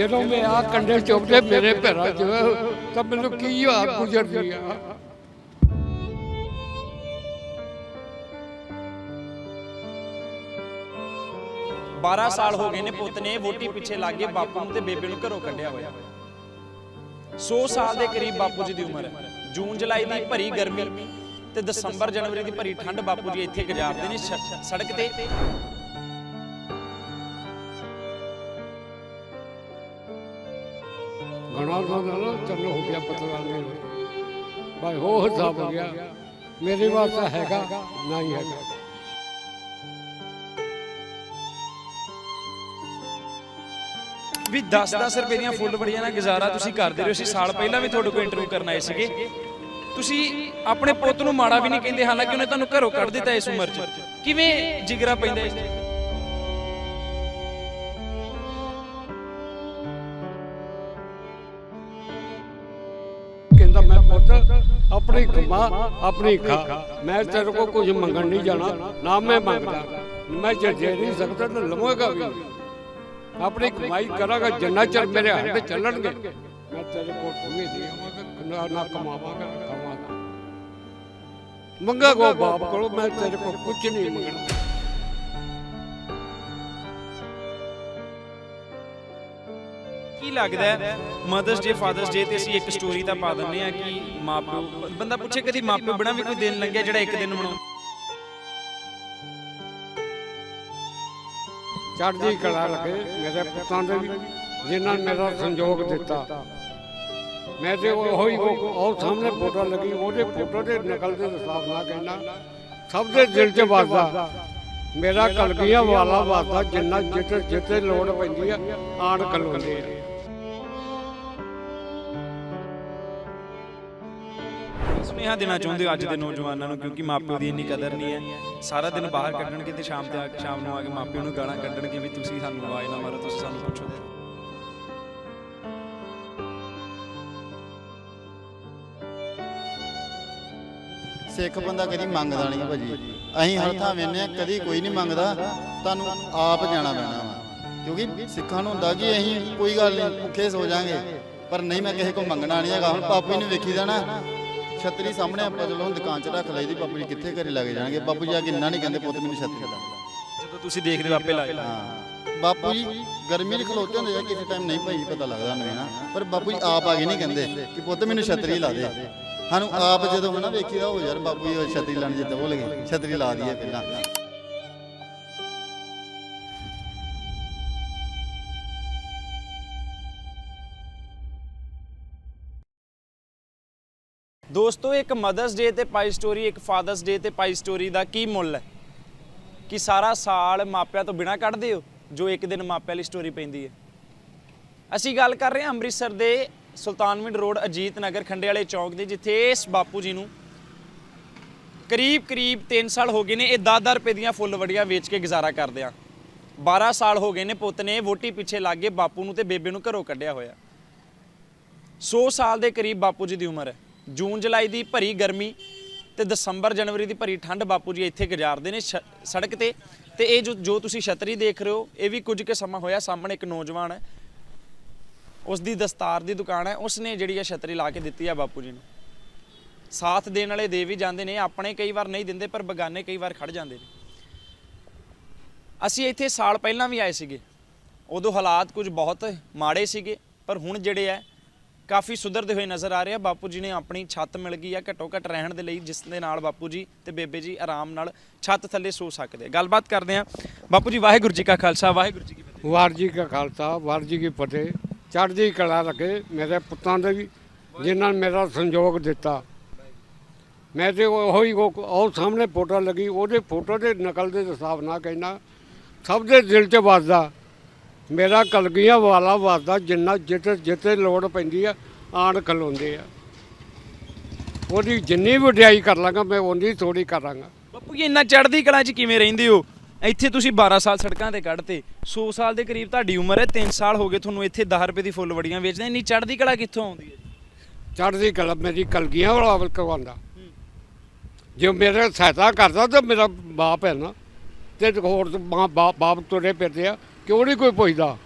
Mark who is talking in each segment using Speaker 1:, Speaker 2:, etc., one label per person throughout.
Speaker 1: ਜਦੋਂ ਮੈਂ ਆ ਕੰਡੇ ਚੁੱਕਦੇ ਮੇਰੇ ਪੈਰਾਂ 'ਚ, ਤਾਂ ਮੈਨੂੰ ਕੀ ਆ ਗੁਜ਼ਰਦੀ ਆ?
Speaker 2: 12 ਸਾਲ ਹੋ ਗਏ ਨੇ ਪੁੱਤ ਨੇ, ਵੋਟੀ ਪਿੱਛੇ ਲੱਗ ਕੇ ਬਾਪੂ ਨੂੰ ਤੇ ਬੇਬੇ ਨੂੰ ਘਰੋਂ ਕੱਢਿਆ ਹੋਇਆ। 100 ਸਾਲ ਦੇ ਕਰੀਬ ਬਾਪੂ ਜੀ ਦੀ ਉਮਰ ਹੈ। ਜੂਨ, ਜੁਲਾਈ ਦੀ ਭਰੀ ਗਰਮੀ ਤੇ ਦਸੰਬਰ, ਜਨਵਰੀ ਦੀ ਭਰੀ ਠੰਡ ਬਾਪੂ ਜੀ ਇੱਥੇ ਗੁਜ਼ਾਰਦੇ ਨੇ ਸੜਕ ਤੇ।
Speaker 1: ਘਣਾ ਦਾ ਨਾ ਚੰਨ ਹੋ ਗਿਆ ਪਤਲਾ ਭਾਈ ਹੋ ਹਿਸਾਬ ਹੋ ਗਿਆ। ਮੇਰੇ ਵਾਸਤੇ ਹੈਗਾ, ਨਹੀਂ ਹੈਗਾ।
Speaker 2: ਵੀ 10-10 ਰੁਪਏ ਦੀਆਂ ਫੁੱਲ ਬੜੀਆਂ ਨਾਲ ਗੁਜ਼ਾਰਾ ਤੁਸੀਂ ਕਰਦੇ ਰਹੇ ਸੀ। ਸਾਲ ਪਹਿਲਾਂ ਵੀ ਤੁਹਾਡੇ ਕੋਲ ਇੰਟਰਵਿਊ ਕਰਨ ਆਏ ਸੀਗੇ। ਤੁਸੀਂ ਆਪਣੇ ਪੁੱਤ ਨੂੰ ਮਾੜਾ ਵੀ ਨਹੀਂ ਕਹਿੰਦੇ, ਹਾਲਾਂਕਿ ਉਹਨੇ ਤੁਹਾਨੂੰ ਘਰੋਂ ਕੱਢ ਦਿੱਤਾ ਇਸ ਉਮਰ 'ਚ। ਕਿਵੇਂ ਜਿਗਰਾ ਪੈਂਦਾ ਇਸ
Speaker 1: ਆਪਣੀ ਕਮਾ ਆਪਣੀ ਖਾ। ਮੈਂ ਤੇਰੇ ਕੋ ਕੁਝ ਮੰਗਣ ਨਹੀਂ ਜਾਣਾ। ਨਾ ਮੈਂ ਮੰਗਦਾ। ਮੈਂ ਜੇ ਨਹੀਂ ਸਕਦਾ ਤਾਂ ਲਵਾਂਗਾ ਵੀ। ਆਪਣੀ ਕਮਾਈ ਕਰਾਂਗਾ, ਜਿੰਨਾ ਚਿਰ ਮੇਰੇ ਹੱਥ ਚੱਲਣਗੇ। ਮੈਂ ਤੇਰੇ ਕੋਲ ਕੋਈ ਨਹੀਂ ਆਵਾਂਗਾ, ਨਾ- ਨਾ ਕਮਾਵਾਂਗਾ ਮੰਗਾ ਕੋ ਬਾਪ ਕੋਲ, ਮੈਂ ਤੇਰੇ ਕੋਲ ਕੁਝ ਨਹੀਂ ਮੰਗਣਾ।
Speaker 2: ਕੀ ਲੱਗਦਾ ਹੈ ਮਦਰਸ ਡੇ ਫਾਦਰਸ ਡੇ ਤੇ ਅਸੀਂ ਇੱਕ ਸਟੋਰੀ ਤਾਂ ਪਾ ਦਿੰਨੇ ਆ ਕਿ ਮਾਪਿਓ ਬੰਦਾ ਪੁੱਛੇ ਕਦੀ ਮਾਪਿਓ ਬਿਨਾਂ ਵੀ ਕੋਈ ਦਿਨ ਲੰਘਿਆ ਜਿਹੜਾ ਇੱਕ ਦਿਨ ਮਨਾਉ
Speaker 1: ਚੜ੍ਹਦੀ ਕਲਾ ਲੱਗੇ ਮੇਰੇ ਪੁੱਤਾਂ ਦੇ ਵੀ ਜਿਨ੍ਹਾਂ ਨੇ ਮੇਰਾ ਸੰਯੋਗ ਦਿੱਤਾ। ਮੈਂ ਤੇ ਉਹ ਹੀ ਉਹ ਉਹ ਸਾਹਮਣੇ ਫੋਟੋ ਲੱਗੀ ਉਹਦੇ ਫੋਟੋ ਦੇ ਨਕਲ ਦੇ ਹਿਸਾਬ ਨਾਲ ਕਹਿਣਾ ਸਭ ਦੇ ਦਿਲ 'ਚ ਵੱਸਦਾ ਮੇਰਾ ਕਲਗੀਆਂ ਵਾਲਾ ਵੱਸਦਾ ਜਿੰਨਾ ਜਿੱਥੇ ਜਿੱਥੇ ਲੋੜ ਪੈਂਦੀ ਆ ਆਣ ਕਲੋਂਦੇ
Speaker 2: ਸੁਨੇਹਾ ਦੇਣਾ ਚਾਹੁੰਦੇ ਹੋ ਅੱਜ ਦੇ ਨੌਜਵਾਨਾਂ ਨੂੰ, ਕਿਉਂਕਿ ਮਾਪਿਓ ਦੀ ਇੰਨੀ ਕਦਰ ਨਹੀਂ ਹੈ। ਸਾਰਾ ਦਿਨ ਬਾਹਰ ਕੱਢਣਗੇ ਤੇ ਸ਼ਾਮ ਤੇ ਸ਼ਾਮ ਨੂੰ ਆ ਕੇ ਮਾਪਿਓ ਨੂੰ ਗਾਲਾਂ ਕੱਢਣਗੇ ਵੀ ਤੁਸੀਂ ਸਾਨੂੰ ਆਵਾਜ਼ ਨਾ ਮਾਰੋ, ਤੁਸੀਂ ਸਾਨੂੰ ਪੁੱਛੋ।
Speaker 3: ਸਿੱਖ ਬੰਦਾ ਕਦੀ ਮੰਗਦਾ ਨਹੀਂ ਭਾਜੀ। ਅਸੀਂ ਹਰ ਥਾਂ ਵੇਨੇ ਕਦੀ ਕੋਈ ਨਹੀਂ ਮੰਗਦਾ, ਤੁਹਾਨੂੰ ਆਪ ਜਾਣਾ ਪੈਣਾ ਵਾ। ਕਿਉਂਕਿ ਸਿੱਖਾਂ ਨੂੰ ਹੁੰਦਾ ਕਿ ਅਸੀਂ ਕੋਈ ਗੱਲ ਨਹੀਂ, ਭੁੱਖੇ ਸੋ ਜਾਾਂਗੇ। ਪਰ ਨਹੀਂ, ਮੈਂ ਕਿਸੇ ਕੋਲ ਮੰਗਣਾ ਨਹੀਂ ਹੈਗਾ। ਹੁਣ ਬਾਪੂ ਜੀ ਨੂੰ ਵੇਖੀਦਾ ਨਾ ਛਤਰੀ ਸਾਹਮਣੇ ਆਪਾਂ ਚਲੋ ਹੁਣ ਦੁਕਾਨ 'ਚ ਰੱਖ ਲਈਦੀ ਬਾਪੂ ਜੀ ਕਿੱਥੇ ਘਰੇ ਲੱਗ ਜਾਣਗੇ? ਬਾਪੂ ਜੀ ਆ ਕੇ ਇੰਨਾ ਨਹੀਂ ਕਹਿੰਦੇ ਪੁੱਤ ਮੈਨੂੰ ਛਤਰੀ ਦਾ
Speaker 2: ਜਦੋਂ ਤੁਸੀਂ ਦੇਖਦੇ ਹੋ ਆਪੇ ਲੱਗ
Speaker 3: ਹਾਂ। ਬਾਪੂ ਜੀ ਗਰਮੀ 'ਚ ਖਲੋਤੇ ਹੁੰਦੇ ਆ ਕਿਸੇ ਟਾਈਮ ਨਹੀਂ ਭਾਈ ਪਤਾ ਲੱਗਦਾ ਨਹੀਂ ਨਾ। ਪਰ ਬਾਪੂ ਜੀ ਆਪ ਆ ਕੇ ਨਹੀਂ ਕਹਿੰਦੇ ਕਿ ਪੁੱਤ ਮੈਨੂੰ ਛਤਰੀ ਲਾ ਦੇ। ਸਾਨੂੰ ਆਪ ਜਦੋਂ ਹਨਾ ਵੇਖੀਦਾ ਹੋ ਯਾਰ ਬਾਪੂ ਜੀ ਉਹ ਛਤਰੀ ਲਾਣ ਜਿੱਦਾਂ ਭੁੱਲ ਗਏ ਛਤਰੀ ਲਾ ਦਈਏ ਪਹਿਲਾਂ।
Speaker 2: ਦੋਸਤੋ, ਇੱਕ ਮਦਰਸ ਡੇ ਤੇ ਪਾਈ ਸਟੋਰੀ ਇੱਕ ਫਾਦਰਸ ਡੇ ਤੇ ਪਾਈ ਸਟੋਰੀ ਦਾ ਕੀ ਮੁੱਲ ਹੈ? ਕਿ ਸਾਰਾ ਸਾਲ ਮਾਪਿਆਂ ਤੋਂ ਬਿਨਾ ਕੱਢਦੇ ਹੋ, ਜੋ ਇੱਕ ਦਿਨ ਮਾਪਿਆਂ ਲਈ ਸਟੋਰੀ ਪੈਂਦੀ ਹੈ? ਅਸੀਂ ਗੱਲ ਕਰ ਰਹੇ ਹਾਂ ਅੰਮ੍ਰਿਤਸਰ ਦੇ ਸੁਲਤਾਨਵਿੰਡ ਰੋਡ ਅਜੀਤ ਨਗਰ ਖੰਡੇ ਵਾਲੇ ਚੌਕ ਦੇ, ਜਿੱਥੇ ਇਸ ਬਾਪੂ ਜੀ ਨੂੰ ਕਰੀਬ ਕਰੀਬ 3 ਸਾਲ ਹੋ ਗਏ ਨੇ, ਇਹ 10-10 ਰੁਪਏ ਦੀਆਂ ਫੁੱਲ ਵੜੀਆਂ ਵੇਚ ਕੇ ਗੁਜ਼ਾਰਾ ਕਰਦੇ ਆ। 12 ਸਾਲ ਹੋ ਗਏ ਨੇ ਪੁੱਤ ਨੇ ਵੋਟੀ ਪਿੱਛੇ ਲੱਗ ਕੇ ਬਾਪੂ ਨੂੰ ਤੇ ਬੇਬੇ ਨੂੰ ਘਰੋਂ ਕੱਢਿਆ ਹੋਇਆ। 100 ਸਾਲ ਦੇ ਕਰੀਬ ਬਾਪੂ ਜੀ ਦੀ ਉਮਰ ਹੈ। ਜੂਨ ਜੁਲਾਈ ਦੀ ਭਰੀ ਗਰਮੀ ਤੇ ਦਸੰਬਰ ਜਨਵਰੀ ਦੀ ਭਰੀ ਠੰਡ ਬਾਪੂ ਜੀ ਇੱਥੇ ਗੁਜ਼ਾਰਦੇ ਨੇ ਸ਼- ਸੜਕ ਤੇ। ਤੇ ਇਹ ਜੋ ਜੋ ਤੁਸੀਂ ਛਤਰੀ ਦੇਖ ਰਹੇ ਹੋ, ਇਹ ਵੀ ਕੁਝ ਕੁ ਸਮਾਂ ਹੋਇਆ, ਸਾਹਮਣੇ ਇੱਕ ਨੌਜਵਾਨ ਹੈ ਉਸ ਦੀ ਦਸਤਾਰ ਦੀ ਦੁਕਾਨ ਹੈ ਉਸ ਨੇ ਜਿਹੜੀ ਇਹ ਛਤਰੀ ਲਾ ਕੇ ਦਿੱਤੀ ਆ ਬਾਪੂ ਜੀ ਨੂੰ। ਸਾਥ ਦੇਣ ਵਾਲੇ ਦੇ ਵੀ ਜਾਂਦੇ ਨੇ, ਆਪਣੇ ਕਈ ਵਾਰ ਨਹੀਂ ਦਿੰਦੇ, ਪਰ ਬਗਾਨੇ ਕਈ ਵਾਰ ਖੜ ਜਾਂਦੇ ਨੇ। ਅਸੀਂ ਇੱਥੇ ਸਾਲ ਪਹਿਲਾਂ ਵੀ ਆਏ ਸੀਗੇ। ਉਦੋਂ ਹਾਲਾਤ ਕੁਝ ਬਹੁਤ ਮਾੜੇ ਸੀਗੇ, ਪਰ ਹੁਣ ਜਿਹੜੇ ਆ ਕਾਫੀ ਸੁਧਰਦੇ ਹੋਏ ਨਜ਼ਰ ਆ ਰਹੇ। ਆ ਬਾਪੂ ਜੀ ਨੇ ਆਪਣੀ ਛੱਤ ਮਿਲ ਗਈ ਆ ਘੱਟੋ ਘੱਟ ਰਹਿਣ ਦੇ ਲਈ, ਜਿਸ ਦੇ ਨਾਲ ਬਾਪੂ ਜੀ ਤੇ ਬੇਬੇ ਜੀ ਆਰਾਮ ਨਾਲ ਛੱਤ ਥੱਲੇ ਸੋ ਸਕਦੇ ਆ। ਗੱਲਬਾਤ ਕਰਦੇ ਆ। ਬਾਪੂ ਜੀ, ਵਾਹਿਗੁਰੂ ਜੀ ਕਾ ਖਾਲਸਾ। ਵਾਹਿਗੁਰੂ ਜੀ ਕੀ ਫਤਿਹ।
Speaker 1: ਵਾਰ ਜੀ ਕਾ ਖਾਲਸਾ ਵਾਰ ਜੀ ਕੀ ਫਤਿਹ। ਚੜ੍ਹਦੀ ਕਲਾ ਲੱਗੇ ਮੇਰੇ ਪੁੱਤਾਂ ਦੇ ਵੀ, ਜਿਨ੍ਹਾਂ ਨੇ ਮੇਰਾ ਸੰਯੋਗ ਦਿੱਤਾ। ਮੈਂ ਤੇ ਉਹ ਹੀ ਉਹ ਉਹ ਸਾਹਮਣੇ ਫੋਟੋ ਲੱਗੀ, ਉਹਦੇ ਫੋਟੋ ਦੇ ਨਕਲ ਦੇ ਹਿਸਾਬ ਨਾਲ ਕਹਿਣਾ ਸਭ ਦੇ ਦਿਲ 'ਚ ਵੱਸਦਾ। ਮੇਰਾ ਕਲਗੀਆਂ ਵਾਲਾ ਵੱਸਦਾ ਜਿੰਨਾ ਜਿੱਥੇ ਜਿੱਥੇ ਲੋੜ ਪੈਂਦੀ ਆ ਆਣ ਖਲੋਂਦੇ ਆ। ਉਹਦੀ ਜਿੰਨੀ ਵਡਿਆਈ ਕਰ ਲਾਂਗਾ ਮੈਂ ਓਨੀ ਥੋੜੀ ਕਰਾਂਗਾ।
Speaker 2: ਬਾਪੂ ਜੀ ਇੰਨਾ ਚੜ੍ਹਦੀ ਕਲਾ 'ਚ ਕਿਵੇਂ ਰਹਿੰਦੇ ਹੋ? ਇੱਥੇ ਤੁਸੀਂ 12 ਸਾਲ ਸੜਕਾਂ ਤੇ ਕੱਢਤੇ 100 ਸਾਲ ਦੇ ਕਰੀਬ ਤੁਹਾਡੀ ਉਮਰ ਹੈ 3 ਸਾਲ ਹੋ ਗਏ ਤੁਹਾਨੂੰ ਇੱਥੇ 10 ਰੁਪਏ ਦੀ ਫੁੱਲ ਵੜੀਆਂ ਵੇਚਦੇ ਇੰਨੀ ਚੜ੍ਹਦੀ ਕਲਾ ਕਿੱਥੋਂ ਆਉਂਦੀ ਹੈ
Speaker 1: ਚੜ੍ਹਦੀ ਕਲਾ ਮੇਰੀ ਕਲਗੀਆਂ ਵਾਲਾ ਕਰਵਾਉਂਦਾ ਜੇ ਮੇਰੇ ਸਹਾਇਤਾ ਕਰਦਾ ਤਾਂ ਮੇਰਾ ਬਾਪ ਹੈ ਨਾ ਤੇ ਹੋਰ ਬਾਪ ਬਾਪ ਤੁਰੇ ਫਿਰਦੇ ਆ। ਕਿਉਂ ਨਹੀਂ ਕੋਈ ਪੁੱਛਦਾ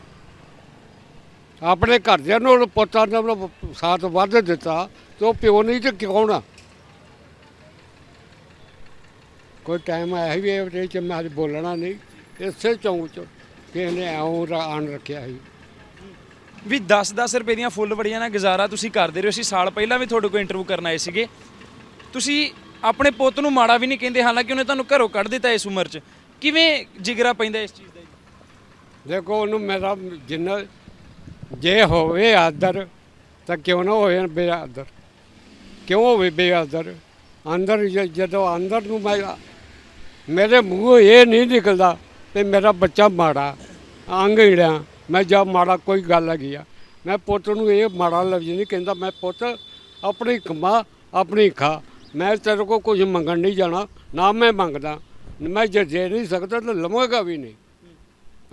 Speaker 1: ਆਪਣੇ ਘਰਦਿਆਂ ਨੂੰ ਪੁੱਤਾਂ ਨੇ ਉਹਨੂੰ ਸਾਥ ਵੱਧ ਦਿੱਤਾ ਤੇ ਉਹ ਪਿਓ ਨਹੀਂ ਤੇ ਕਿਉਂ ਨਾ ਕੋਈ ਟਾਈਮ ਆਇਆ ਵੀ ਇਹ ਚ ਮੈਂ ਅੱਜ ਬੋਲਣਾ ਨਹੀਂ। ਇਸੇ ਚੌਂਕ ਚ ਕਿਸੇ ਨੇ ਐਉਂ ਆਣ ਰੱਖਿਆ ਸੀ।
Speaker 2: ਵੀ 10-10 ਰੁਪਏ ਦੀਆਂ ਫੁੱਲ ਵੜੀਆਂ ਨਾਲ ਗੁਜ਼ਾਰਾ ਤੁਸੀਂ ਕਰਦੇ ਰਹੇ ਹੋ। ਅਸੀਂ ਸਾਲ ਪਹਿਲਾਂ ਵੀ ਤੁਹਾਡੇ ਕੋਲ ਇੰਟਰਵਿਊ ਕਰਨ ਆਏ ਸੀਗੇ। ਤੁਸੀਂ ਆਪਣੇ ਪੁੱਤ ਨੂੰ ਮਾੜਾ ਵੀ ਨਹੀਂ ਕਹਿੰਦੇ, ਹਾਲਾਂਕਿ ਉਹਨੇ ਤੁਹਾਨੂੰ ਘਰੋਂ ਕੱਢ ਦਿੱਤਾ ਇਸ ਉਮਰ 'ਚ। ਕਿਵੇਂ ਜਿਗਰਾ ਪੈਂਦਾ ਇਸ ਚੀਜ਼
Speaker 1: ਦੇਖੋ ਉਹਨੂੰ ਮੇਰਾ ਜਿੰਨਾ ਜੇ ਹੋਵੇ ਆਦਰ, ਤਾਂ ਕਿਉਂ ਨਾ ਹੋਵੇ ਬੇਆਦਰ। ਕਿਉਂ ਹੋਵੇ ਬੇਆਦਰ? ਅੰਦਰ ਜਦੋਂ ਅੰਦਰ ਨੂੰ ਮੈਂ, ਮੇਰੇ ਮੂੰਹੋਂ ਇਹ ਨਹੀਂ ਨਿਕਲਦਾ ਤੇ ਮੇਰਾ ਬੱਚਾ ਮਾੜਾ, ਅੰਗ ਹੀੜਿਆ, ਮੈਂ ਜਾ ਮਾੜਾ ਕੋਈ ਗੱਲ ਹੈਗੀ ਆ। ਮੈਂ ਪੁੱਤ ਨੂੰ ਇਹ ਮਾੜਾ ਲਫ਼ਜ਼ ਨਹੀਂ, ਕਹਿੰਦਾ ਮੈਂ ਪੁੱਤ, ਆਪਣੀ ਕਮਾ, ਆਪਣੀ ਖਾ, ਮੈਂ ਤੇਰੇ ਕੋਲ ਕੁਝ ਮੰਗਣ ਨਹੀਂ ਜਾਣਾ, ਨਾ ਮੈਂ ਮੰਗਦਾ। ਮੈਂ ਜੇ ਦੇ ਨਹੀਂ ਸਕਦਾ ਤਾਂ ਲਵਾਂਗਾ ਵੀ ਨਹੀਂ।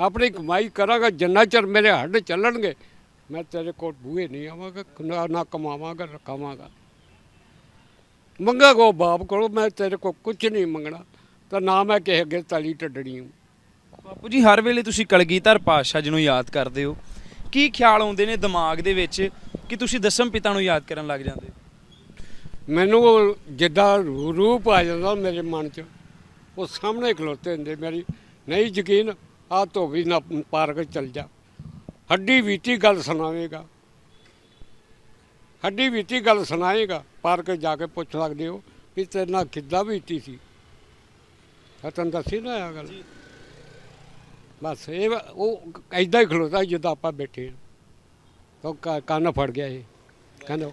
Speaker 1: ਆਪਣੀ ਕਮਾਈ ਕਰਾਂਗਾ ਜਿੰਨਾ ਚਿਰ ਮੇਰੇ ਹੱਡ ਚੱਲਣਗੇ ਮੈਂ ਤੇਰੇ ਕੋਲ ਬੂਹੇ ਨਹੀਂ ਆਵਾਂਗਾ ਨਾ- ਕਮਾਵਾਂਗਾ ਰਖਾਵਾਂਗਾ ਮੰਗਾ ਕੋ ਬਾਪ ਕੋਲ ਮੈਂ ਤੇਰੇ ਕੋਲ ਕੁਝ ਨਹੀਂ ਮੰਗਣਾ ਤਾਂ ਨਾ ਮੈਂ ਕਿਸੇ ਅੱਗੇ ਤਲੀ ਟੱਡਣੀ ਹੂੰ।
Speaker 2: ਬਾਪੂ ਜੀ ਹਰ ਵੇਲੇ ਤੁਸੀਂ ਕਲਗੀਧਰ ਪਾਤਸ਼ਾਹ ਜੀ ਨੂੰ ਯਾਦ ਕਰਦੇ ਹੋ। ਕੀ ਖਿਆਲ ਆਉਂਦੇ ਨੇ ਦਿਮਾਗ ਦੇ ਵਿੱਚ ਕਿ ਤੁਸੀਂ ਦਸਮ ਪਿਤਾ ਨੂੰ ਯਾਦ ਕਰਨ ਲੱਗ ਜਾਂਦੇ
Speaker 1: ਮੈਨੂੰ ਉਹ ਜਿੱਦਾਂ ਰੂਪ ਆ ਜਾਂਦਾ ਮੇਰੇ ਮਨ 'ਚ ਉਹ ਸਾਹਮਣੇ ਖਲੋਤੇ ਹੁੰਦੇ ਮੇਰੀ ਨਹੀਂ ਯਕੀਨ ਆ ਧੋਬੀ ਨਾ ਪਾਰਕ ਚੱਲ ਜਾ। ਹੱਡੀ ਬੀਤੀ ਗੱਲ ਸੁਣਾਵੇਗਾ। ਹੱਡੀ ਬੀਤੀ ਗੱਲ ਸੁਣਾਏਗਾ ਪਾਰਕ ਜਾ ਕੇ ਪੁੱਛ ਸਕਦੇ ਹੋ ਵੀ ਤੇਰੇ ਨਾਲ ਕਿੱਦਾਂ ਬੀਤੀ ਸੀ। ਮੈਂ ਤੁਹਾਨੂੰ ਦੱਸੀ ਨਾ ਇਹ ਗੱਲ। ਬਸ ਇਹ ਉਹ ਐਦਾਂ ਹੀ ਖਲੋਤਾ ਜਿੱਦਾਂ ਆਪਾਂ ਬੈਠੇ ਹਾਂ। ਕ- ਕੰਨ ਫੜ ਗਿਆ ਇਹ। ਕਹਿੰਦਾ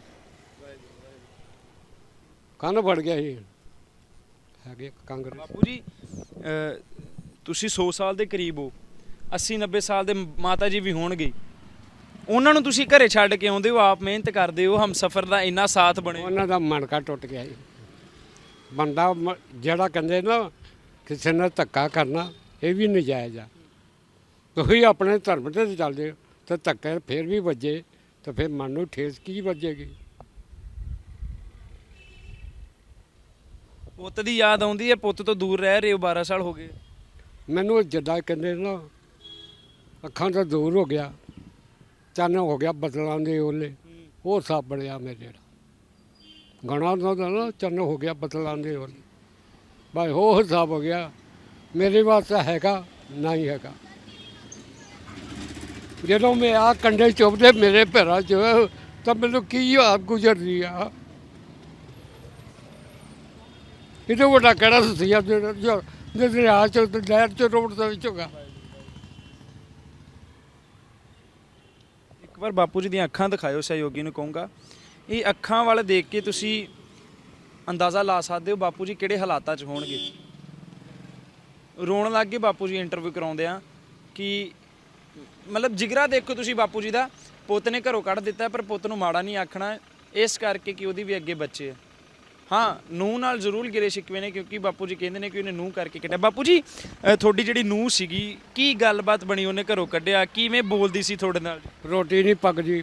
Speaker 1: ਕੰਨ ਫੜ ਗਿਆ ਇਹ। ਹੈਗੇ ਕਾਂਗਰਸ।
Speaker 2: ਬਾਪੂ ਜੀ ਤੁਸੀਂ 100 ਸਾਲ ਦੇ ਕਰੀਬ ਹੋ 80 90 ਸਾਲ ਦੇ ਮਾਤਾ ਜੀ ਵੀ ਹੋਣਗੇ। ਉਹਨਾਂ ਨੂੰ ਤੁਸੀਂ ਘਰੇ ਛੱਡ ਕੇ ਆਉਂਦੇ ਹੋ ਆਪ ਮਿਹਨਤ ਕਰਦੇ ਹੋ ਹਮ ਸਫਰ ਦਾ ਇੰਨਾ ਸਾਥ ਬਣੇ
Speaker 1: ਉਹਨਾਂ ਦਾ ਮਣਕਾ ਟੁੱਟ ਗਿਆ ਜੀ। ਬੰਦਾ ਮ- ਜਿਹੜਾ ਕਹਿੰਦੇ ਨਾ ਕਿਸੇ ਨਾਲ ਧੱਕਾ ਕਰਨਾ ਇਹ ਵੀ ਨਜਾਇਜ਼ ਆ। ਤੁਸੀਂ ਆਪਣੇ ਧਰਮ ਤੇ ਚੱਲਦੇ ਹੋ ਤੇ ਧੱਕੇ ਫਿਰ ਵੀ ਵੱਜੇ ਤਾਂ ਫਿਰ ਮਨ ਨੂੰ ਠੇਸ ਕੀ ਵੱਜੇਗੀ?
Speaker 2: ਪੁੱਤ ਦੀ ਯਾਦ ਆਉਂਦੀ ਹੈ ਪੁੱਤ ਤੋਂ ਦੂਰ ਰਹਿ ਰਹੇ ਹੋ 12 ਸਾਲ ਹੋ ਗਏ।
Speaker 1: ਮੈਨੂੰ ਜੱਡਾ ਕਹਿੰਦੇ ਨਾ, ਅੱਖਾਂ ਤੋਂ ਦੂਰ ਹੋ ਗਿਆ, ਚੰਨ ਹੋ ਗਿਆ ਬਦਲਾਂ ਦੇ ਉਹਲੇ, ਉਹ ਸਭ ਬਣਿਆ ਮੇਰੇ ਜਿਹੜਾ ਗਣਾ ਦਾ ਨਾ, ਚੰਨ ਹੋ ਗਿਆ ਬਦਲਾਂ ਦੇ ਉਹਲੇ। ਭਾਈ ਉਹ ਹਿਸਾਬ ਹੋ ਗਿਆ, ਮੇਰੇ ਵਾਸਤੇ ਹੈਗਾ, ਨਹੀਂ ਹੈਗਾ। ਜਦੋਂ ਮੈਂ ਆ ਕੰਡੇ ਚੁੱਭਦੇ ਮੇਰੇ ਪੈਰਾਂ 'ਚ, ਤਾਂ ਮੈਨੂੰ ਕੀ ਯਾਦ ਗੁਜ਼ਰਦੀ ਆ। ਇਹ ਵੱਡਾ ਕਿਹੜਾ ਸੁਸੀਆ ਜਿਹੜਾ ਜੋ ਦਰਿਆ ਚ ਤੇ ਚ ਰੋਡ ਦੇ ਵਿੱਚ ਹੋਗਾ
Speaker 2: ਇੱਕ ਵਾਰ ਬਾਪੂ ਜੀ ਦੀਆਂ ਅੱਖਾਂ ਦਿਖਾਇਓ ਸਹਿਯੋਗੀ ਨੂੰ ਕਹੂੰਗਾ। ਇਹ ਅੱਖਾਂ ਵੱਲ ਦੇਖ ਕੇ ਤੁਸੀਂ ਅੰਦਾਜ਼ਾ ਲਾ ਸਕਦੇ ਹੋ ਬਾਪੂ ਜੀ ਕਿਹੜੇ ਹਾਲਾਤਾਂ 'ਚ ਹੋਣਗੇ। ਰੋਣ ਲੱਗ ਗਏ ਬਾਪੂ ਜੀ ਇੰਟਰਵਿਊ ਕਰਾਉਂਦੇ ਆ ਕਿ ਮਤਲਬ ਜਿਗਰਾ ਦੇਖੋ ਤੁਸੀਂ ਬਾਪੂ ਜੀ ਦਾ, ਪੁੱਤ ਨੇ ਘਰੋਂ ਕੱਢ ਦਿੱਤਾ, ਪਰ ਪੁੱਤ ਨੂੰ ਮਾੜਾ ਨਹੀਂ ਆਖਣਾ। ਇਸ ਕਰਕੇ ਕਿ ਉਹਦੀ ਵੀ ਅੱਗੇ ਬੱਚੇ ਆ। ਹਾਂ ਨੂੰਹ ਨਾਲ ਜ਼ਰੂਰ ਗਿਰੇ ਸ਼ਿਕਵੇ ਨੇ ਕਿਉਂਕਿ ਬਾਪੂ ਜੀ ਕਹਿੰਦੇ ਨੇ ਕਿ ਉਹਨੇ ਨੂੰਹ ਕਰਕੇ ਕੱਢਿਆ। ਬਾਪੂ ਜੀ ਅ, ਤੁਹਾਡੀ ਜਿਹੜੀ ਨੂੰਹ ਸੀਗੀ ਕੀ ਗੱਲਬਾਤ ਬਣੀ ਉਹਨੇ ਘਰੋਂ ਕੱਢਿਆ? ਕਿਵੇਂ ਬੋਲਦੀ ਸੀ ਤੁਹਾਡੇ ਨਾਲ?
Speaker 1: ਰੋਟੀ ਨਹੀਂ ਪੱਕਦੀ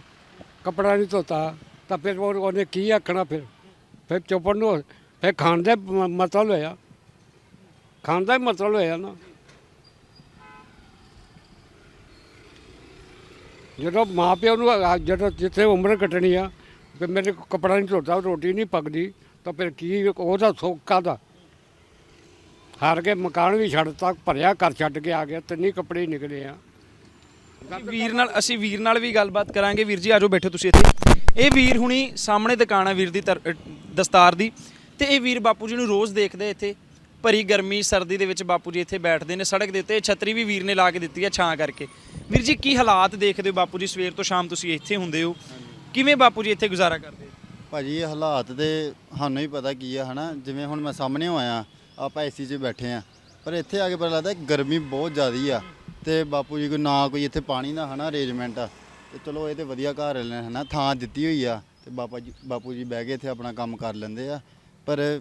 Speaker 1: ਕੱਪੜਾ ਨਹੀਂ ਧੋਤਾ ਤਾਂ ਫਿਰ ਉਹ- ਉਹਨੇ ਕੀ ਆਖਣਾ ਫਿਰ? ਫਿਰ ਚੁੱਪਣ ਨੂੰ ਫਿਰ ਖਾਣ ਦਾ ਮ- ਮਤਲਬ ਹੋਇਆ। ਖਾਣ ਦਾ ਹੀ ਮਤਲਬ ਹੋਇਆ ਨਾ। ਜਦੋਂ ਮਾਂ ਪਿਓ ਨੂੰ ਆ- ਜਦੋਂ ਜਿੱਥੇ ਉਮਰ ਕੱਟਣੀ ਆ ਕਿ ਮੇਰੇ ਕੋਲ ਕਪੜਾ ਨਹੀਂ ਧੋਤਾ ਰੋਟੀ ਨਹੀਂ ਪੱਕਦੀ। ਤਾਂ ਫਿਰ ਕੀ ਉਹਦਾ ਸੌਕਾ ਦਾ? ਹਾਰ ਕੇ ਮਕਾਨ ਵੀ ਛੱਡਤਾ ਭਰਿਆ ਘਰ ਛੱਡ ਕੇ ਆ ਗਿਆ ਤਿੰਨੀ ਕੱਪੜੇ ਹੀ ਨਿਕਲੇ ਆ।
Speaker 2: ਵੀਰ ਨਾਲ ਅਸੀਂ ਵੀਰ ਨਾਲ ਵੀ ਗੱਲਬਾਤ ਕਰਾਂਗੇ। ਵੀਰ ਜੀ ਆਜੋ ਬੈਠੋ ਤੁਸੀਂ ਇੱਥੇ। ਇਹ ਵੀਰ ਹੁਣੀ ਸਾਹਮਣੇ ਦੁਕਾਨ ਆ ਵੀਰ ਦੀ ਤਰ- ਅ, ਦਸਤਾਰ ਦੀ। ਤੇ ਇਹ ਵੀਰ ਬਾਪੂ ਜੀ ਨੂੰ ਰੋਜ਼ ਦੇਖਦੇ ਇੱਥੇ। ਭਰੀ ਗਰਮੀ ਸਰਦੀ ਦੇ ਵਿੱਚ ਬਾਪੂ ਜੀ ਇੱਥੇ ਬੈਠਦੇ ਨੇ। ਸੜਕ ਦੇ ਉੱਤੇ ਛਤਰੀ ਵੀ ਵੀਰ ਨੇ ਲਾ ਕੇ ਦਿੱਤੀ ਹੈ ਛਾਂ ਕਰਕੇ। ਵੀਰ ਜੀ ਕੀ ਹਾਲਾਤ ਦੇਖਦੇ ਹੋ ਬਾਪੂ ਜੀ? ਸਵੇਰ ਤੋਂ ਸ਼ਾਮ ਤੁਸੀਂ ਇੱਥੇ ਹੁੰਦੇ ਹੋ। ਕਿਵੇਂ ਬਾਪੂ ਜੀ ਇੱਥੇ ਗੁਜ਼ਾਰਾ ਕਰਦੇ? ਹੋ?
Speaker 3: ਭਾਜੀ, ਇਹ ਹਾਲਾਤ ਦੇ ਸਾਨੂੰ ਹੀ ਪਤਾ ਕੀ ਆ, ਹਨਾ? ਜਿਵੇਂ ਹੁਣ ਮੈਂ ਸਾਹਮਣੇ ਆਇਆ, ਆਪਾਂ ਏਸੀ 'ਚ ਬੈਠੇ ਆ, ਪਰ ਇੱਥੇ ਆ ਕੇ ਪਤਾ ਲੱਗਦਾ ਗਰਮੀ ਬਹੁਤ ਜ਼ਿਆਦੀ ਆ ਤੇ ਬਾਪੂ ਜੀ ਕੋ ਨਾ ਕੋਈ ਇੱਥੇ ਪਾਣੀ ਦਾ, ਹਨਾ ਅਰੇਂਜਮੈਂਟ ਆ। ਤੇ ਚਲੋ, ਇਹ ਤੇ ਵਧੀਆ ਘਰ ਨੇ, ਹਨਾ, ਥਾਂ ਦਿੱਤੀ ਹੋਈ ਆ ਤੇ ਬਾਪਾ ਜੀ, ਬਾਪੂ ਜੀ ਬਹਿ ਕੇ ਇੱਥੇ ਆਪਣਾ ਕੰਮ ਕਰ ਲੈਂਦੇ ਆ। ਪਰ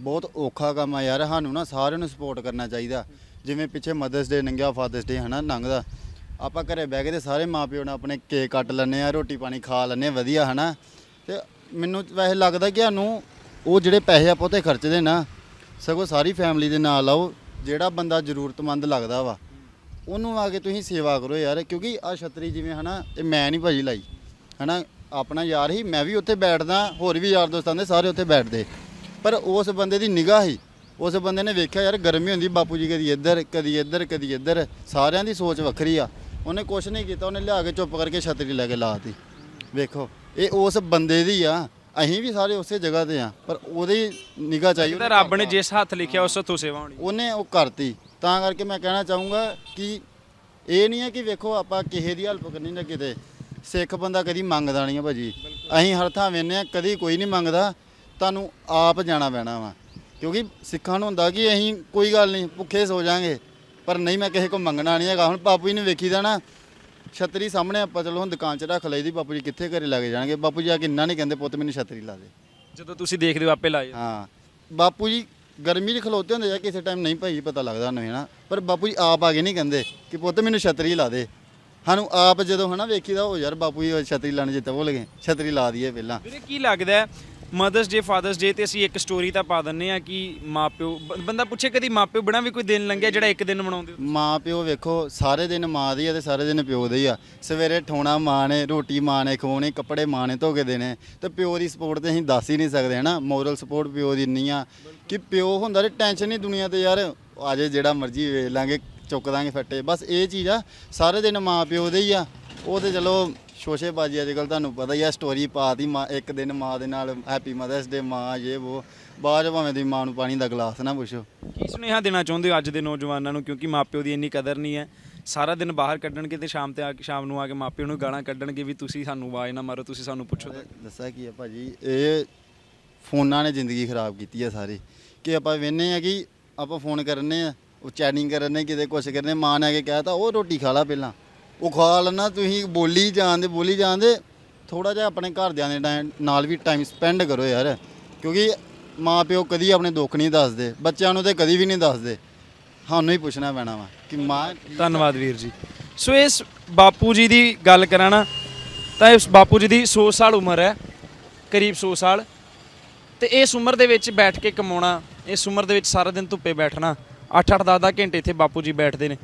Speaker 3: ਬਹੁਤ ਔਖਾ ਕੰਮ ਆ ਯਾਰ, ਸਾਨੂੰ ਨਾ ਸਾਰਿਆਂ ਨੂੰ ਸਪੋਰਟ ਕਰਨਾ ਚਾਹੀਦਾ। ਜਿਵੇਂ ਪਿੱਛੇ ਮਦਰਸ ਡੇ ਨੰਗਿਆ ਫਾਦਰਸ ਡੇ ਹਨਾ ਲੰਘਦਾ ਆਪਾਂ ਘਰੇ ਬਹਿ ਕੇ ਤੇ ਸਾਰੇ ਮਾਪਿਓ ਨਾਲ ਆਪਣੇ ਕੇਕ ਕੱਟ ਲੈਂਦੇ ਆ ਰੋਟੀ ਪਾਣੀ ਖਾ ਲੈਂਦੇ ਆ, ਵਧੀਆ, ਹਨਾ। ਤੇ ਮੈਨੂੰ ਵੈਸੇ ਲੱਗਦਾ ਕਿ ਸਾਨੂੰ ਉਹ ਜਿਹੜੇ ਪੈਸੇ ਆਪਾਂ ਉੱਤੇ ਖਰਚਦੇ ਨਾ, ਸਗੋਂ ਸਾਰੀ ਫੈਮਿਲੀ ਦੇ ਨਾਲ ਆਓ, ਜਿਹੜਾ ਬੰਦਾ ਜ਼ਰੂਰਤਮੰਦ ਲੱਗਦਾ ਵਾ, ਉਹਨੂੰ ਆ ਕੇ ਤੁਸੀਂ ਸੇਵਾ ਕਰੋ ਯਾਰ, ਕਿਉਂਕਿ ਆ ਛਤਰੀ ਜਿਵੇਂ ਹਨਾ, ਇਹ ਮੈਂ ਨਹੀਂ ਭਾਜੀ ਲਾਈ। ਹਨਾ, ਆਪਣਾ ਯਾਰ ਹੀ ਮੈਂ ਵੀ ਉੱਥੇ ਬੈਠਦਾ, ਹੋਰ ਵੀ ਯਾਰ ਦੋਸਤਾਂ ਦੇ ਸਾਰੇ ਉੱਥੇ ਬੈਠਦੇ। ਪਰ ਉਸ ਬੰਦੇ ਦੀ ਨਿਗਾਹ ਹੀ ਉਸ ਬੰਦੇ ਨੇ ਵੇਖਿਆ ਯਾਰ, ਗਰਮੀ ਹੁੰਦੀ, ਬਾਪੂ ਜੀ ਕਦੀ ਇੱਧਰ ਕਦੀ ਇੱਧਰ ਕਦੀ ਇੱਧਰ, ਸਾਰਿਆਂ ਦੀ ਸੋਚ ਵੱਖਰੀ ਆ। ਉਹਨੇ ਕੁਛ ਨਹੀਂ ਕੀਤਾ, ਉਹਨੇ ਲਿਆ ਕੇ ਚੁੱਪ ਕਰਕੇ ਛਤਰੀ ਲੈ ਕੇ ਲਾਤੀ ਵੇਖੋ ਇਹ ਉਸ ਬੰਦੇ ਦੀ ਆ। ਅਸੀਂ ਵੀ ਸਾਰੇ ਉਸੇ ਜਗ੍ਹਾ ਤੇ ਆ ਪਰ ਉਹਦੀ ਨਿਗਾਹ ਚਾਹੀਏ
Speaker 2: ਤਾਂ ਰੱਬ ਨੇ ਜਿਸ ਹੱਥ ਲਿਖਿਆ ਉਸ ਤੋਂ ਸੇਵਾ ਹੋਣੀ।
Speaker 3: ਉਹਨੇ ਉਹ ਕਰਤੀ। ਤਾਂ ਕਰਕੇ ਮੈਂ ਕਹਿਣਾ ਚਾਹੂੰਗਾ ਕਿ ਇਹ ਨਹੀਂ ਹੈ ਕਿ ਵੇਖੋ ਆਪਾਂ ਕਿਸੇ ਦੀ ਹੈਲਪ ਕਰਨੀ ਨਾ ਕਿਤੇ। ਸਿੱਖ ਬੰਦਾ ਕਦੀ ਮੰਗਦਾ ਨਹੀਂ ਆ ਭਾਜੀ। ਅਸੀਂ ਹਰ ਥਾਂ ਵੇਨੇ ਆ ਕਦੀ ਕੋਈ ਨਹੀਂ ਮੰਗਦਾ। ਤੁਹਾਨੂੰ ਆਪ ਜਾਣਾ ਪੈਣਾ ਵਾ। ਕਿਉਂਕਿ ਸਿੱਖਾਂ ਨੂੰ ਹੁੰਦਾ ਕਿ ਅਸੀਂ ਕੋਈ ਗੱਲ ਨਹੀਂ ਭੁੱਖੇ ਸੋ ਜਾਾਂਗੇ। ਪਰ ਨਹੀਂ ਮੈਂ ਕਿਸੇ ਕੋ ਮੰਗਣਾ ਨਹੀਂ ਹੈਗਾ। ਹੁਣ ਬਾਪੂ ਜੀ ਨੇ ਵੇਖੀਦਾ ਨਾ ਛਤਰੀ ਸਾਹਮਣੇ ਆਪਾਂ ਚਲੋ ਹੁਣ ਦੁਕਾਨ 'ਚ ਰੱਖ ਲਈ ਦੀ ਬਾਪੂ ਜੀ ਕਿੱਥੇ ਘਰੇ ਲੱਗ ਜਾਣਗੇ? ਬਾਪੂ ਜੀ ਆ ਕੇ ਇੰਨਾ ਨਹੀਂ ਕਹਿੰਦੇ ਪੁੱਤ ਮੈਨੂੰ ਛਤਰੀ ਲਾ ਦੇ।
Speaker 2: ਜਦੋਂ ਤੁਸੀਂ ਦੇਖਦੇ ਹੋ ਆਪੇ ਲਾਏ।
Speaker 3: ਹਾਂ। ਬਾਪੂ ਜੀ ਗਰਮੀ 'ਚ ਖਲੋਤੇ ਹੁੰਦੇ ਆ ਕਿਸੇ ਟਾਈਮ ਨਹੀਂ ਭਾਈ ਪਤਾ ਲੱਗਦਾ ਨਹੀਂ ਨਾ ਪਰ ਬਾਪੂ ਜੀ ਆਪ ਆ ਕੇ ਨਹੀਂ ਕਹਿੰਦੇ ਕਿ ਪੁੱਤ ਮੈਨੂੰ ਛਤਰੀ ਲਾ ਦੇ। ਸਾਨੂੰ ਆਪ ਜਦੋਂ ਹਨਾ ਵੇਖੀਦਾ ਉਹ ਯਾਰ ਬਾਪੂ ਜੀ ਛਤਰੀ ਲਾਣ ਜਿੱਤੇ ਭੁੱਲ ਗਏ। ਛਤਰੀ ਲਾ ਦਈਏ ਪਹਿਲਾਂ।
Speaker 2: ਵੀਰੇ ਕੀ ਲੱਗਦਾ ਹੈ ਮਦਰਸ ਡੇ, ਫਾਦਰਸ ਡੇ ਤੇ ਅਸੀਂ ਇੱਕ ਸਟੋਰੀ ਤਾਂ ਪਾ ਦਿੰਨੇ ਆ ਕਿ ਮਾਪਿਓ, ਬ- ਬੰਦਾ ਪੁੱਛੇ ਕਦੀ ਮਾਪਿਓ ਬਿਨਾਂ ਵੀ ਕੋਈ ਦਿਨ ਲੰਘਿਆ ਜਿਹੜਾ ਇੱਕ ਦਿਨ ਮਨਾਉਂਦੇ ਹੋ
Speaker 3: ਮਾਂ ਪਿਓ ਵੇਖੋ, ਸਾਰੇ ਦਿਨ ਮਾਂ ਦੀ ਆ ਤੇ ਸਾਰੇ ਦਿਨ ਪਿਓ ਦੇ ਹੀ ਆ। ਸਵੇਰੇ ਠੋਣਾ ਮਾਂ ਨੇ, ਰੋਟੀ ਮਾਂ ਨੇ, ਖਵਾਉਣੀ, ਕੱਪੜੇ ਮਾਂ ਨੇ ਧੋ ਕੇ ਦੇਣੇ। ਤੇ ਪਿਓ ਦੀ ਸਪੋਰਟ ਤੇ ਅਸੀਂ ਦੱਸ ਹੀ ਨਹੀਂ ਸਕਦੇ, ਹਨਾ? ਮੋਰਲ ਸਪੋਰਟ ਪਿਓ ਦੀ ਇੰਨੀ ਆ ਕਿ ਪਿਓ ਹੁੰਦਾ ਤੇ ਟੈਨਸ਼ਨ ਨਹੀਂ ਦੁਨੀਆ ਤੇ ਯਾਰ ਆਜੇ ਜਿਹੜਾ ਮਰਜ਼ੀ ਵੇਚ ਲਾਂਗੇ, ਚੁੱਕ ਦਾਂਗੇ ਫੱਟੇ। ਬਸ ਇਹ ਚੀਜ਼ ਆ, ਸਾਰੇ ਦਿਨ ਮਾਂ ਪਿਓ ਦੇ ਹੀ ਆ। ਉਹ ਤੇ ਚਲੋ ਸ਼ੋਸ਼ੇਬਾਜ਼ੀ ਅੱਜ ਕੱਲ ਤੁਹਾਨੂੰ ਪਤਾ ਹੀ ਆ ਸਟੋਰੀ ਪਾਤੀ ਮਾਂ ਇੱਕ ਦਿਨ ਮਾਂ ਦੇ ਨਾਲ ਹੈਪੀ ਮਦਰਸ ਡੇ ਮਾਂ ਇਹ ਉਹ ਬਾਅਦ 'ਚ ਭਾਵੇਂ ਦੀ ਮਾਂ ਨੂੰ ਪਾਣੀ ਦਾ ਗਲਾਸ ਨਾ ਪੁੱਛੋ।
Speaker 2: ਕੀ ਸੁਨੇਹਾ ਦੇਣਾ ਚਾਹੁੰਦੇ ਹੋ ਅੱਜ ਦੇ ਨੌਜਵਾਨਾਂ ਨੂੰ? ਕਿਉਂਕਿ ਮਾਪਿਓ ਦੀ ਇੰਨੀ ਕਦਰ ਨਹੀਂ ਹੈ। ਸਾਰਾ ਦਿਨ ਬਾਹਰ ਕੱਢਣਗੇ ਤੇ ਸ਼ਾਮ ਤੇ ਆ ਕੇ ਸ਼ਾਮ ਨੂੰ ਆ ਕੇ ਮਾਪਿਓ ਨੂੰ ਗਾਲਾਂ ਕੱਢਣਗੇ ਵੀ ਤੁਸੀਂ ਸਾਨੂੰ ਆਵਾਜ਼ ਨਾ ਮਾਰੋ ਤੁਸੀਂ ਸਾਨੂੰ ਪੁੱਛੋ ਤਾਂ।
Speaker 3: ਦੱਸਿਆ ਕੀ ਹੈ ਭਾਜੀ ਇਹ ਫੋਨਾਂ ਨੇ ਜ਼ਿੰਦਗੀ ਖਰਾਬ ਕੀਤੀ ਹੈ ਸਾਰੀ। ਕਿ ਆਪਾਂ ਵੇਨੇ ਆ ਕਿ ਆਪਾਂ ਫੋਨ ਕਰਨੇ ਆ ਉਹ ਚੈਟਿੰਗ ਕਰਨੇ ਕਿਤੇ ਕੁਛ ਕਰਨੇ ਮਾਂ ਨੇ ਆ ਕੇ ਕਹਿਤਾ ਉਹ ਰੋਟੀ ਖਾ ਲਾ ਪਹਿਲਾਂ। ਉਹ ਖਾ ਲੈਣਾ ਤੁਸੀਂ ਬੋਲੀ ਜਾਂਦੇ ਬੋਲੀ ਜਾਂਦੇ ਥੋੜਾ ਜਿਹਾ ਆਪਣੇ ਘਰਦਿਆਂ ਦੇ ਟਾਈਮ, ਨਾਲ ਵੀ ਟਾਈਮ ਸਪੈਂਡ ਕਰੋ ਯਾਰ। ਕਿਉਂਕਿ ਮਾਂ ਪਿਓ ਕਦੀ ਆਪਣੇ ਦੁੱਖ ਨਹੀਂ ਦੱਸਦੇ, ਬੱਚਿਆਂ ਨੂੰ ਤੇ ਕਦੀ ਵੀ ਨਹੀਂ ਦੱਸਦੇ। ਸਾਨੂੰ ਹੀ ਪੁੱਛਣਾ ਪੈਣਾ ਵਾ ਕਿ ਮਾਂ ਕੀ
Speaker 2: ਧੰਨਵਾਦ ਵੀਰ ਜੀ। ਸੋ ਇਸ ਬਾਪੂ ਜੀ ਦੀ ਗੱਲ ਕਰਾਂ ਨਾ, ਤਾਂ ਇਸ ਬਾਪੂ ਜੀ ਦੀ 100 ਸਾਲ ਉਮਰ ਹੈ, ਕਰੀਬ 100 ਸਾਲ। ਤੇ ਇਸ ਉਮਰ ਦੇ ਵਿੱਚ ਬੈਠ ਕੇ ਕਮਾਉਣਾ, ਇਸ ਉਮਰ ਦੇ ਵਿੱਚ ਸਾਰਾ ਦਿਨ ਧੁੱਪੇ ਬੈਠਣਾ 8-8 10-10 ਘੰਟੇ ਇੱਥੇ ਬਾਪੂ ਜੀ ਬੈਠਦੇ ਨੇ।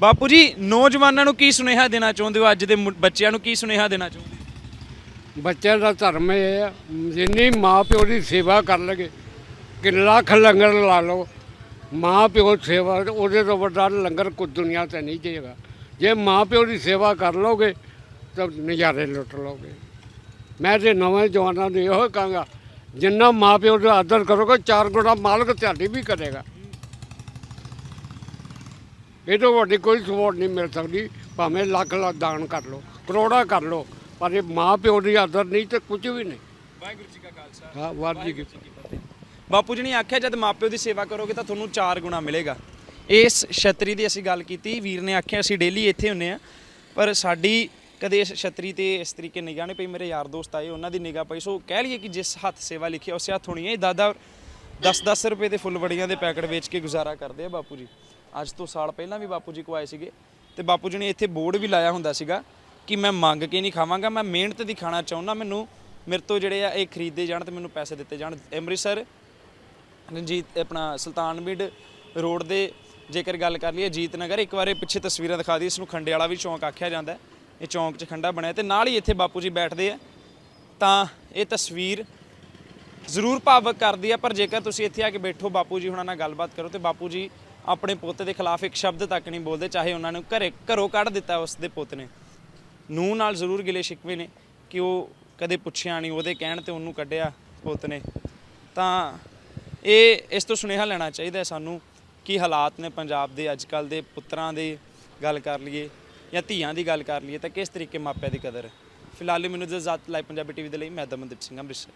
Speaker 2: ਬਾਪੂ ਜੀ, ਨੌਜਵਾਨਾਂ ਨੂੰ ਕੀ ਸੁਨੇਹਾ ਦੇਣਾ ਚਾਹੁੰਦੇ ਹੋ? ਅੱਜ ਦੇ ਮੁ- ਬੱਚਿਆਂ ਨੂੰ ਕੀ ਸੁਨੇਹਾ ਦੇਣਾ ਚਾਹੁੰਦੇ ਹੋ?
Speaker 1: ਬੱਚਿਆਂ ਦਾ ਧਰਮ ਇਹ ਹੈ ਜਿੰਨੀ ਮਾਂ ਪਿਓ ਦੀ ਸੇਵਾ ਕਰ ਲਗੇ ਕਿ ਲੱਖ ਲੰਗਰ ਲਾ ਲਓ ਮਾਂ ਪਿਓ ਦੀ ਸੇਵਾ, ਉਹਦੇ ਤੋਂ ਵੱਡਾ ਲੰਗਰ ਕੋਈ ਦੁਨੀਆ ਤੇ ਨਹੀਂ ਜੇਗਾ। ਜੇ ਮਾਂ ਪਿਓ ਦੀ ਸੇਵਾ ਕਰ ਲੋਗੇ ਤਾਂ ਨਜ਼ਾਰੇ ਲੁੱਟ ਲੋਗੇ ਮੈਂ ਤੇ ਨਵੇਂ ਜਵਾਨਾਂ ਨੂੰ ਇਹੋ ਕਹਾਂਗਾ, ਜਿੰਨਾ ਮਾਂ ਪਿਓ ਦਾ ਆਦਰ ਕਰੋਗੇ, ਚਾਰ ਗੁਣਾ ਮਾਲਕ ਤੁਹਾਡੀ ਵੀ ਕਰੇਗਾ। ਇਹ ਤੋਂ ਵੱਡੀ ਕੋਈ ਸਪੋਰਟ ਨਹੀਂ ਮਿਲ ਸਕਦੀ ਭਾਵੇਂ ਲੱਖ ਲੱਖ ਦਾਨ ਕਰ ਲਓ ਕਰੋੜਾ ਕਰ ਲਓ ਪਰ ਇਹ ਮਾਂ ਪਿਓ ਦੀ ਆਦਰ ਨਹੀਂ ਤੇ ਕੁਝ ਵੀ ਨਹੀਂ।
Speaker 2: ਵਾਹਿਗੁਰੂ ਜੀ ਕਾ ਖਾਲਸਾ।
Speaker 1: ਹਾਂ ਵਾਹਿਗੁਰੂ ਜੀ ਕੀ ਫਤਿਹ।
Speaker 2: ਬਾਪੂ ਜੀ ਨੇ ਆਖਿਆ ਜਦ ਮਾਪਿਓ ਦੀ ਸੇਵਾ ਕਰੋਗੇ ਤਾਂ ਤੁਹਾਨੂੰ ਚਾਰ ਗੁਣਾ ਮਿਲੇਗਾ। ਇਸ ਛਤਰੀ ਦੀ ਅਸੀਂ ਗੱਲ ਕੀਤੀ ਵੀਰ ਨੇ ਆਖਿਆ ਅਸੀਂ ਡੇਲੀ ਇੱਥੇ ਹੁੰਨੇ ਆ ਪਰ ਸਾਡੀ ਕਦੇ ਇਸ ਛਤਰੀ ਤੇ ਇਸ ਤਰੀਕੇ ਨਿਗਾਹ ਨਹੀਂ ਪਈ ਮੇਰੇ ਯਾਰ ਦੋਸਤ ਆਏ ਉਹਨਾਂ ਦੀ ਨਿਗਾਹ ਪਈ। ਸੋ ਕਹਿ ਲਈਏ ਕਿ ਜਿਸ ਹੱਥ ਸੇਵਾ ਲਿਖੀ ਆ, ਉਸੇ ਹੱਥ ਹੋਣੀ ਹੈ ਦਾਦਾ 10-10 ਰੁਪਏ ਦੇ ਫੁੱਲ ਵੜੀਆਂ ਦੇ ਪੈਕਟ ਵੇਚ ਕੇ ਗੁਜ਼ਾਰਾ ਕਰਦੇ ਆ ਬਾਪੂ ਜੀ। ਅੱਜ ਤੋਂ ਸਾਲ ਪਹਿਲਾਂ ਵੀ ਬਾਪੂ ਜੀ ਕੋ ਆਏ ਸੀਗੇ ਤੇ ਬਾਪੂ ਜੀ ਨੇ ਇੱਥੇ ਬੋਰਡ ਵੀ ਲਾਇਆ ਹੁੰਦਾ ਸੀਗਾ ਕਿ ਮੈਂ ਮੰਗ ਕੇ ਨਹੀਂ ਖਾਵਾਂਗਾ, ਮੈਂ ਮਿਹਨਤ ਦੀ ਖਾਣਾ ਚਾਹੁੰਦਾ, ਮੈਨੂੰ ਮੇਰੇ ਤੋਂ ਜਿਹੜੇ ਆ ਇਹ ਖਰੀਦੇ ਜਾਣ ਤੇ ਮੈਨੂੰ ਪੈਸੇ ਦਿੱਤੇ ਜਾਣ। ਅੰਮ੍ਰਿਤਸਰ, ਰਣਜੀਤ, ਆਪਣਾ ਸੁਲਤਾਨਵਿੰਡ ਰੋਡ ਦੇ ਜੇਕਰ ਗੱਲ ਕਰ ਲਈਏ ਜੀਤ ਨਗਰ ਇੱਕ ਵਾਰ ਪਿੱਛੇ ਤਸਵੀਰਾਂ ਦਿਖਾ ਦੀ ਇਸ ਨੂੰ ਖੰਡੇ ਵਾਲਾ ਵੀ ਚੌਂਕ ਆਖਿਆ ਜਾਂਦਾ ਇਹ ਚੌਂਕ 'ਚ ਖੰਡਾ ਬਣਿਆ ਤੇ ਨਾਲ ਹੀ ਇੱਥੇ ਬਾਪੂ ਜੀ ਬੈਠਦੇ ਆ। ਤਾਂ ਇਹ ਤਸਵੀਰ ਜ਼ਰੂਰ ਭਾਵਕ ਕਰਦੀ ਆ, ਪਰ ਜੇਕਰ ਤੁਸੀਂ ਇੱਥੇ ਆ ਕੇ ਬੈਠੋ, ਬਾਪੂ ਜੀ ਹੁਣਾਂ ਨਾਲ ਗੱਲਬਾਤ ਕਰੋ ਤੇ ਬਾਪੂ ਜੀ ਆਪਣੇ ਪੁੱਤ ਦੇ ਖਿਲਾਫ ਇੱਕ ਸ਼ਬਦ ਤੱਕ ਨਹੀਂ ਬੋਲਦੇ, ਚਾਹੇ ਉਹਨਾਂ ਨੂੰ ਘਰੇ ਘਰੋਂ ਕੱਢ ਦਿੱਤਾ ਉਸ ਦੇ ਪੁੱਤ ਨੇ। ਨੂੰ ਨਾਲ ਜ਼ਰੂਰ ਗਿਲੇ ਸ਼ਿਕਵੇ ਨੇ ਕਿ ਉਹ ਕਦੇ ਪੁੱਛਿਆ ਨਹੀਂ, ਉਹਦੇ ਕਹਿਣ ਤੇ ਉਹਨੂੰ ਕੱਢਿਆ ਪੁੱਤ ਨੇ। ਤਾਂ ਇਹ, ਇਸ ਤੋਂ ਸੁਨੇਹਾ ਲੈਣਾ ਚਾਹੀਦਾ ਸਾਨੂੰ ਕੀ ਹਾਲਾਤ ਨੇ ਪੰਜਾਬ ਦੇ ਅੱਜ ਕੱਲ ਦੇ ਪੁੱਤਰਾਂ ਦੇ ਗੱਲ ਕਰ ਲਈਏ ਜਾਂ ਧੀਆਂ ਦੀ ਗੱਲ ਕਰ ਲਈਏ ਤਾਂ ਕਿਸ ਤਰੀਕੇ ਮਾਪਿਆਂ ਦੀ ਕਦਰ ਹੈ? ਫਿਲਹਾਲ ਲਈ ਮੈਨੂੰ ਇਜਾਜ਼ਤ ਲਾਈਵ ਪੰਜਾਬੀ ਟੀਵੀ ਦੇ ਲਈ, ਮੈਂ ਦਮਨਦੀਪ ਸਿੰਘ, ਅੰਮ੍ਰਿਤਸਰ।